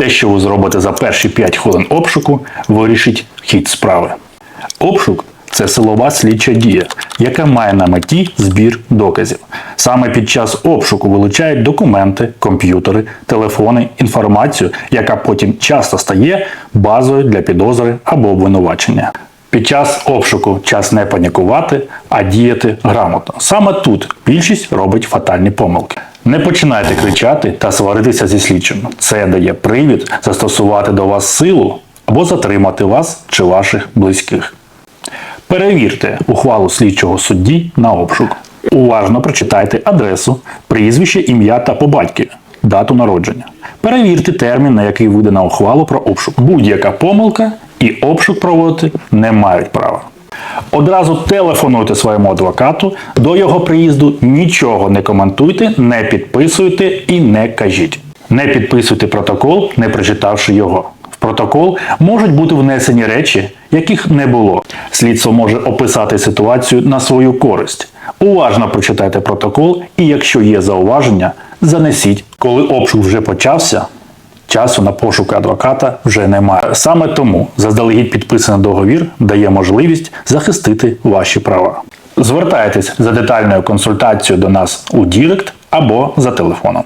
Те, що ви зробите за перші 5 хвилин обшуку, вирішить хід справи. Обшук це силова слідча дія, яка має на меті збір доказів. Саме під час обшуку вилучають документи, комп'ютери, телефони, інформацію, яка потім часто стає базою для підозри або обвинувачення. Під час обшуку час не панікувати, а діяти грамотно. Саме тут більшість робить фатальні помилки. Не починайте кричати та сваритися зі слідчим. Це дає привід застосувати до вас силу або затримати вас чи ваших близьких. Перевірте ухвалу слідчого судді на обшук. Уважно прочитайте адресу, прізвище, ім'я та по батькові, дату народження. Перевірте термін, на який видана ухвалу про обшук. Будь-яка помилка і обшук проводити не мають права. Одразу телефонуйте своєму адвокату до його приїзду, нічого не коментуйте, не підписуйте і не кажіть. Не підписуйте протокол, не прочитавши його. В протокол можуть бути внесені речі, яких не було. Слідство може описати ситуацію на свою користь. Уважно прочитайте протокол і, якщо є зауваження, занесіть. Коли обшук вже почався, часу на пошуки адвоката вже немає. Саме тому заздалегідь підписаний договір дає можливість захистити ваші права. Звертайтесь за детальною консультацією до нас у Дірект або за телефоном.